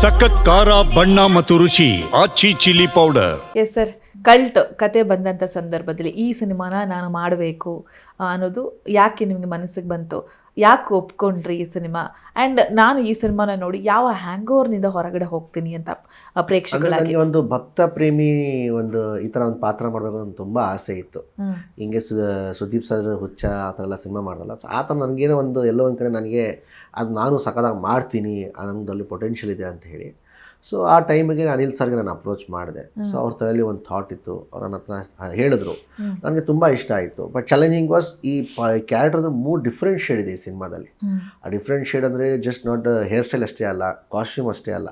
ಸಖತ್ ಖಾರ, ಬಣ್ಣ ಮತ್ತು ರುಚಿ, Aachi chilli powder. Yes sir cult ಕತೆ ಬಂದಂಥ ಸಂದರ್ಭದಲ್ಲಿ ಈ ಸಿನಿಮಾನ ನಾನು ಮಾಡಬೇಕು ಅನ್ನೋದು ಯಾಕೆ ನಿಮಗೆ ಮನಸ್ಸಿಗೆ ಬಂತು? ಯಾಕೆ ಒಪ್ಕೊಂಡ್ರಿ ಈ ಸಿನಿಮಾ? ಆ್ಯಂಡ್ ನಾನು ಈ ಸಿನಿಮಾನ ನೋಡಿ ಯಾವ ಹ್ಯಾಂಗ್ ಓವರ್ನಿಂದ ಹೊರಗಡೆ ಹೋಗ್ತೀನಿ ಅಂತ ಪ್ರೇಕ್ಷಕರಾಗಿ. ಒಂದು ಭಕ್ತ ಪ್ರೇಮಿ ಒಂದು ಈ ಥರ ಒಂದು ಪಾತ್ರ ಮಾಡಬೇಕು ಅಂತ ತುಂಬ ಆಸೆ ಇತ್ತು. ಹಿಂಗೆ ಸು ಸುದೀಪ್ ಸರ್ ಹುಚ್ಚ ಆ ಥರ ಎಲ್ಲ ಸಿನಿಮಾ ಮಾಡಲ್ಲ ಸೊ ಆ ಥರ ನನಗೇನೋ ಒಂದು ಎಲ್ಲೋ ಒಂದು ಕಡೆ ನನಗೆ ಅದು ನಾನು ಸಖತ್ತಾಗಿ ಮಾಡ್ತೀನಿ ಅನ್ನೋದಲ್ಲಿ ಪೊಟೆನ್ಷಿಯಲ್ ಇದೆ ಅಂತ ಹೇಳಿ. ಸೊ ಆ ಟೈಮಿಗೆ ಅನಿಲ್ ಸರ್ಗೆ ನಾನು ಅಪ್ರೋಚ್ ಮಾಡಿದೆ. ಸೊ ಅವ್ರ ತಲೆಯಲ್ಲಿ ಒಂದು ಥಾಟ್ ಇತ್ತು. ಅವ್ರು ನನ್ನ ಹತ್ರ ಹೇಳಿದ್ರು. ನನಗೆ ತುಂಬ ಇಷ್ಟ ಆಯಿತು. ಬಟ್ ಚಾಲೆಂಜಿಂಗ್ ವಾಸ್ ಈ ಕ್ಯಾರೆಕ್ಟರ್ದು ಮೂರು ಡಿಫ್ರೆಂಟ್ ಶೇಡ್ ಇದೆ ಈ ಸಿನಿಮಾದಲ್ಲಿ. ಆ ಡಿಫ್ರೆಂಟ್ ಶೇಡ್ ಅಂದರೆ ಜಸ್ಟ್ ನಾಟ್ ಹೇರ್ ಸ್ಟೈಲ್ ಅಷ್ಟೇ ಅಲ್ಲ ಕಾಸ್ಟ್ಯೂಮ್ ಅಷ್ಟೇ ಅಲ್ಲ.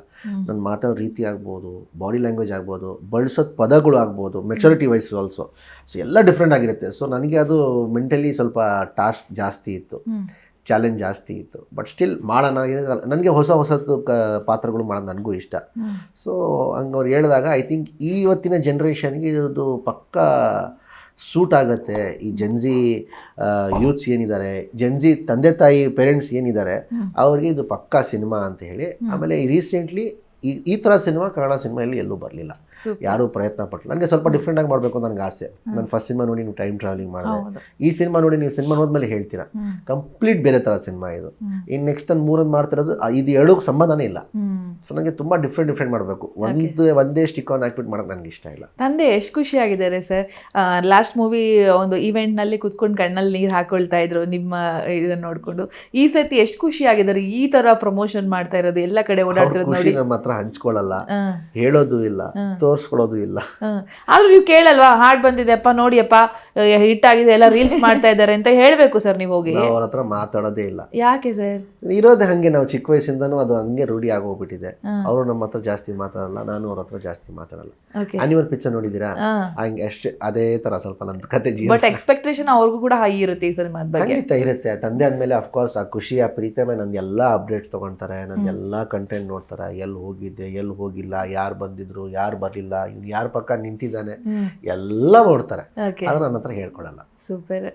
ನನ್ನ ಮಾತಾಡೋ ರೀತಿ ಆಗ್ಬೋದು ಬಾಡಿ ಲ್ಯಾಂಗ್ವೇಜ್ ಆಗ್ಬೋದು, ಬಳಸೋದು ಪದಗಳು ಆಗ್ಬೋದು ಮೆಚುರಿಟಿ ವೈಸ್ ಆಲ್ಸೋ ಸೊ ಎಲ್ಲ ಡಿಫ್ರೆಂಟ್ ಆಗಿರುತ್ತೆ. ಸೊ ನನಗೆ ಅದು ಮೆಂಟಲಿ ಸ್ವಲ್ಪ ಟಾಸ್ಕ್ ಜಾಸ್ತಿ ಇತ್ತು. ಚಾಲೆಂಜ್ ಜಾಸ್ತಿ ಇತ್ತು ಬಟ್ ಸ್ಟಿಲ್ ಮಾಡೋಣ ನನಗೆ ಹೊಸ ಹೊಸದು ಕ ಪಾತ್ರಗಳು ಮಾಡೋದು ನನಗೂ ಇಷ್ಟ. ಸೊ ಹಂಗೆ ಅವ್ರು ಹೇಳಿದಾಗ ಐ ಥಿಂಕ್ ಇವತ್ತಿನ ಜನ್ರೇಷನ್ಗೆ ಇದು ಪಕ್ಕ ಸೂಟ್ ಆಗುತ್ತೆ ಈ ಜನ್ಜಿ ಯೂತ್ಸ್ ಏನಿದ್ದಾರೆ ಜನ್ಜಿ ತಂದೆ ತಾಯಿ ಪೇರೆಂಟ್ಸ್ ಏನಿದ್ದಾರೆ. ಅವ್ರಿಗೆ ಇದು ಪಕ್ಕಾ ಸಿನಿಮಾ ಅಂತ ಹೇಳಿ ಆಮೇಲೆ ರೀಸೆಂಟ್ಲಿ ಈ ಈ ಥರ ಸಿನಿಮಾ ಕನ್ನಡ ಸಿನಿಮಾಯಲ್ಲಿ ಎಲ್ಲೂ ಬರಲಿಲ್ಲ. ಯಾರು ಪ್ರಯತ್ನ ಪಟ್ಟಿಲ್ಲ ನನಗೆ ಸ್ವಲ್ಪ ಡಿಫ್ರೆಂಟ್ ಆಗಿ ಮಾಡಬೇಕು ಅಂತ ನನಗೆ ಆಸೆ. ನಾನು ಫಸ್ಟ್ ಸಿನಿಮಾ ನೋಡಿ ನೀವು ಟೈಮ್ ಟ್ರಾವೆಲಿಂಗ್ ಮಾಡಿದೆ ಈ ಸಿನಿಮಾ ನೋಡಿ ನೀವು ಸಿನಿಮಾ ನೋಡಿದ್ಮೇಲೆ ಹೇಳ್ತೀರಾ? ಕಂಪ್ಲೀಟ್ ಬೇರೆ ಥರ ಸಿನಿಮಾ ಇದು. ಇನ್ನು ನೆಕ್ಸ್ಟ್ ನಾನು ಮೂರನ್ನು ಮಾಡ್ತಿರೋದು ಇದು ಎರಡಕ್ಕೂ ಸಂಬಂಧನೇ ಇಲ್ಲ. ಸೊ ನನಗೆ ತುಂಬ ಡಿಫ್ರೆಂಟ್ ಡಿಫ್ರೆಂಟ್ ಮಾಡಬೇಕು. ಒಂದು ಒಂದೇ ಸ್ಟಿಕ್ ಆನ್ ಹಾಕ್ಬಿಟ್ಟು ಮಾಡೋಕೆ ನನಗೆ ಇಷ್ಟ ಇಲ್ಲ. ತಂದೆ ಎಷ್ಟು ಖುಷಿಯಾಗಿದ್ದಾರೆ ಸರ್. ಲಾಸ್ಟ್ ಮೂವಿ ಒಂದು ಈವೆಂಟ್ನಲ್ಲಿ ಕುತ್ಕೊಂಡು ಕಣ್ಣಲ್ಲಿ ನೀರು ಹಾಕೊಳ್ತಾ ಇದ್ರು ನಿಮ್ಮ ಇದನ್ನ ನೋಡ್ಕೊಂಡು. ಈ ಸತಿ ಎಷ್ಟು ಖುಷಿಯಾಗಿದ್ದಾರೆ ಈ ತರ ಪ್ರಮೋಷನ್ ಮಾಡ್ತಾ ಇರೋದು ಎಲ್ಲ ಕಡೆ ಓಡಾಡ್ತಿರೋದು ನೋಡಿ. ನಮ್ಮ ಹತ್ರ ಹಂಚ್ಕೊಳ್ಳಲ್ಲ. ಹೇಳೋದು ಇಲ್ಲ. ತೋರಿಸ್ಕೊಳ್ಳೋದು ಇಲ್ಲ. ಆದರೂ ನೀವು ಕೇಳಲ್ವಾ ಹಾಡ್ ಬಂದಿದೆಪ್ಪ ನೋಡಿಯಪ್ಪ ಹಿಟ್ ಆಗಿದೆ ಎಲ್ಲ ರೀಲ್ಸ್ ಮಾಡ್ತಾ ಇದ್ದಾರೆ ಅಂತ ಹೇಳಬೇಕು ಸರ್ ನೀವು ಹೋಗಿ. ಅವ್ರ ಹತ್ರ ಮಾತಾಡೋದೇ ಇಲ್ಲ. ಯಾಕೆ ಸರ್? ಇರೋದೇ ಹಂಗೆ ನಾವು ಚಿಕ್ಕ ವಯಸ್ಸಿಂದನೂ ಅದು ಹಂಗೆ ರೂಢಿ ಆಗೋಗ್ಬಿಟ್ಟಿದೆ. ಹ್ಮ್. ಅವರು ನಮ್ಮ ಹತ್ರ ಜಾಸ್ತಿ ಮಾತಾಡಲ್ಲ ನಾನು ಅವ್ರ ಹತ್ರ ಜಾಸ್ತಿ ಮಾತಾಡಲ್ಲ. ಓಕೆ ಆನಿವಲ್ ಪಿಕ್ಚರ್ ನೋಡಿದೀರಾ ಹಂಗೆ ಅಷ್ಟೇ ಅದೇ ತರ ಸ್ವಲ್ಪ ನನ್ನ ಕತೆ ಬಟ್ ಎಕ್ಸ್ಪೆಕ್ಟೇಷನ್ ಅವ್ರಿಗೂ ಕೂಡ ಹೈ ಇರುತ್ತೆ ಈ ಬಗ್ಗೆ. ಖಂಡಿತ ಇರುತ್ತೆ. ತಂದೆ ಆದ್ಮೇಲೆ ಅಫ್ಕೋರ್ಸ್ ಆ ಖುಷಿ ಆ ಪ್ರೀತಿ ಮೇಲೆ ನಂದು ಎಲ್ಲ ಅಪ್ಡೇಟ್ ತೊಗೊಳ್ತಾರೆ ನನ್ನ ಎಲ್ಲ ಕಂಟೆಂಟ್ ನೋಡ್ತಾರೆ. ಎಲ್ಲಿ ಹೋಗಿದ್ದೆ ಎಲ್ಲಿ ಹೋಗಿಲ್ಲ ಯಾರು ಬಂದಿದ್ರು ಯಾರು ಬರಲಿಲ್ಲ ಇವ್ನು ಯಾರ ಪಕ್ಕ ನಿಂತಿದ್ದಾನೆ ಎಲ್ಲ ನೋಡ್ತಾರೆ. ಆದ್ರೆ ನನ್ನ ಹತ್ರ ಹೇಳ್ಕೊಳಲ್ಲ ಸೂಪರ್